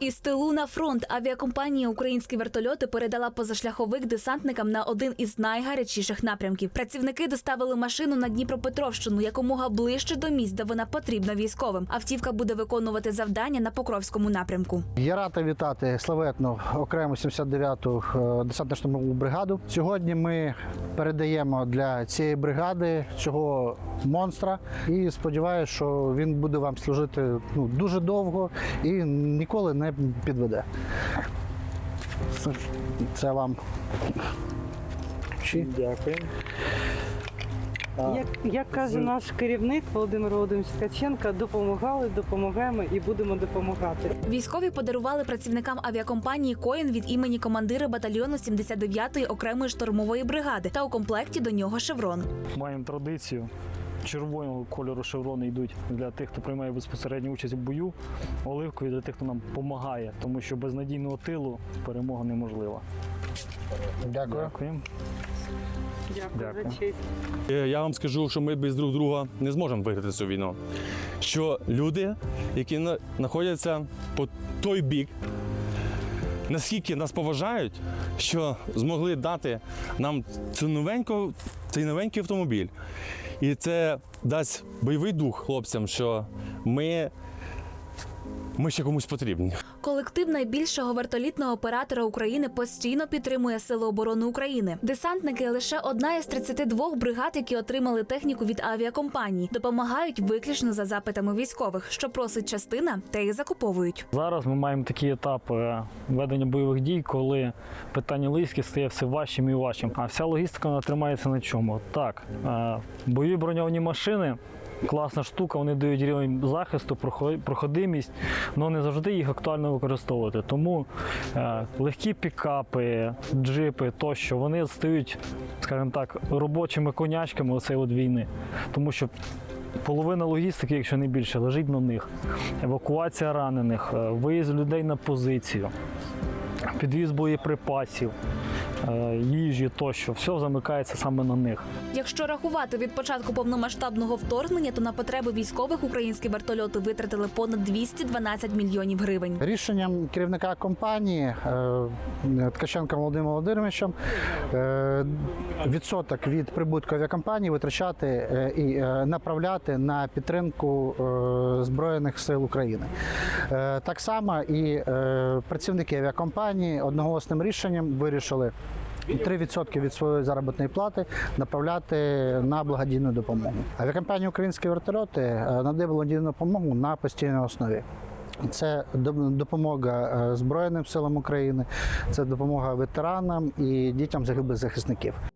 Із тилу на фронт авіакомпанія Українські вертольоти передала позашляховик десантникам на один із найгарячіших напрямків. Працівники доставили машину на Дніпропетровщину якомога ближче до місць, де вона потрібна військовим. Автівка буде виконувати завдання на Покровському напрямку. Я радий вітати славетну окрему 79-ту е, десантно-штурмову бригаду. Сьогодні ми передаємо для цієї бригади цього монстра і сподіваюся, що він буде вам служити ну, дуже довго і ніколи не підведе. Це, це вам. Чи? Дякую. Як, як каже наш керівник Володимир Володимирович Ткаченко, допомагали, допомагаємо і будемо допомагати. Військові подарували працівникам авіакомпанії Коін від імені командира батальйону 79-ї окремої штурмової бригади та у комплекті до нього шеврон. Маємо традицію. Червоного кольору шеврони йдуть для тих, хто приймає безпосередню участь в бою, оливкові для тих, хто нам допомагає, тому що без надійного тилу перемога неможлива. Дякую. Дякуємо. Дякую, Дякую. за честь. Е, Я вам скажу, що ми без друг друга не зможемо виграти цю війну. Що люди, які знаходяться по той бік, наскільки нас поважають, що змогли дати нам цю новеньку, цей новенький автомобіль. І це дасть бойовий дух хлопцям, що ми, ми ще комусь потрібні. Колектив найбільшого вертолітного оператора України постійно підтримує Сили оборони України. Десантники лише одна із 32 бригад, які отримали техніку від авіакомпаній, допомагають виключно за запитами військових, що просить частина, те і закуповують. Зараз ми маємо такий етап ведення бойових дій, коли питання лиськи стає все важчим і важчим. А вся логістика вона тримається на чому? Так, е, бойові броньовані машини. Класна штука, вони дають рівень захисту, прохо- але не завжди їх актуально використовувати. Тому е, легкі пікапи, джипи тощо, вони стають, скажімо так, робочими конячками оцеї от війни. Тому що Половина логістики, якщо не більше, лежить на них. Евакуація ранених, е, виїзд людей на позицію, підвіз боєприпасів, їжі тощо. Все замикається саме на них. Якщо рахувати від початку повномасштабного вторгнення, то на потреби військових українські вертольоти витратили понад 212 мільйонів гривень. Рішенням керівника компанії е, Ткаченка Володимиром Володимировичем е, відсоток від прибутку авіакомпанії витрачати е, і е, направляти на підтримку е, Збройних сил України. Е, Так само і е, працівники авіакомпанії одноголосним рішенням вирішили. 3% від своєї заробітної плати направляти на благодійну допомогу. Авіакомпанія Українські вертольоти е, надає благодійну допомогу на постійній основі. Це допомога е, Збройним силам України, це допомога ветеранам і дітям загиблих захисників.